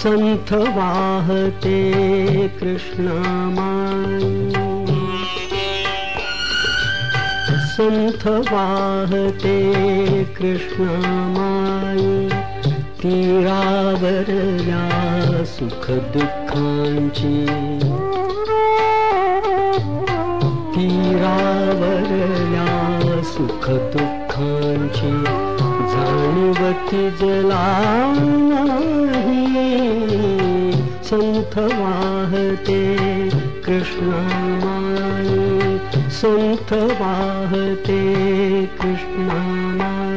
संथ वाहते कृष्णमाई संथ वाहते कृष्णमाई तीरावरल्या सुख दुःखांची तीरावरल्या सुख दुःखांची जाणवती जला संथ वाहते कृष्णमाई संथ वाहते कृष्णमाई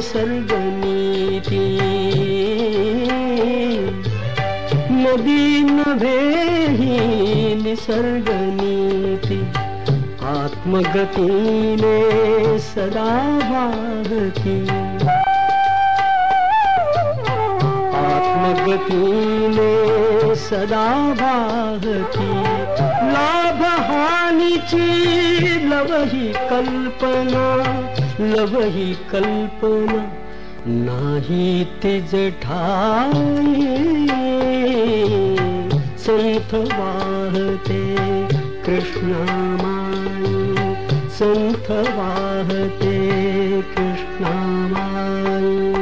सरगमी थी। नदी नभेहीन सरगमी थी। आत्मगति ने सदा भागती आत्मगति ने सदा भाग की लाभ हानि चीज़ लवही कल्पना लवही कल्पना नाही ठाई संथ वाहते कृष्णमाई संथ वाहते कृष्णमाई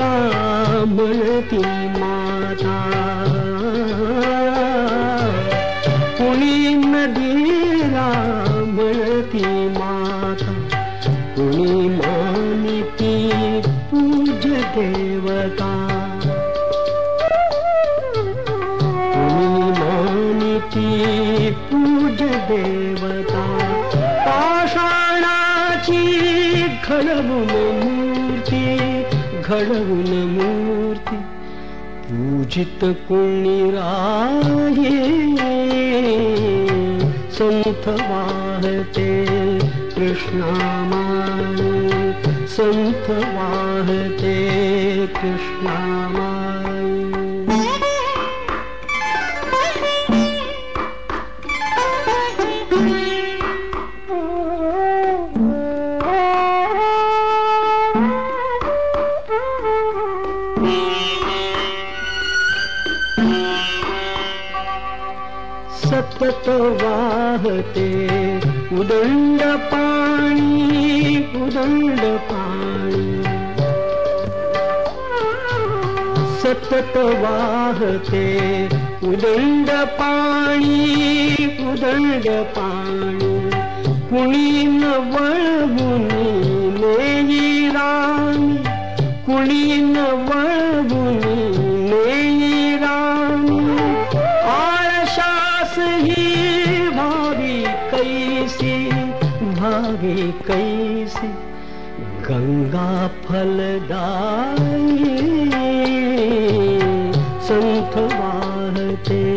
नदीला म्हणती माता. कुणी नदीला म्हणती माता. कुणी मानिती पूज देवता. कुणी मानिती पूज देवता. पाषाणाची घडवून घडवून मूर्ती पूजित कुणी राये संथ वाहते कृष्णामाई संथ वाहते सतत वाहते उदंड पाणी उदंड पाणी। सतत वाहते उदंड पाणी उदंड पाणी। कुणी न वळवुनी ही भावी कैसी भावी कैसी? गंगा फलदाई संथ वाहते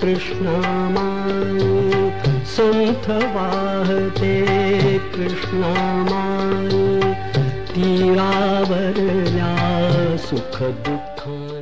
कृष्णामाई संथ वाहते कृष्णामाई तीरावरल्या सुख दुःखा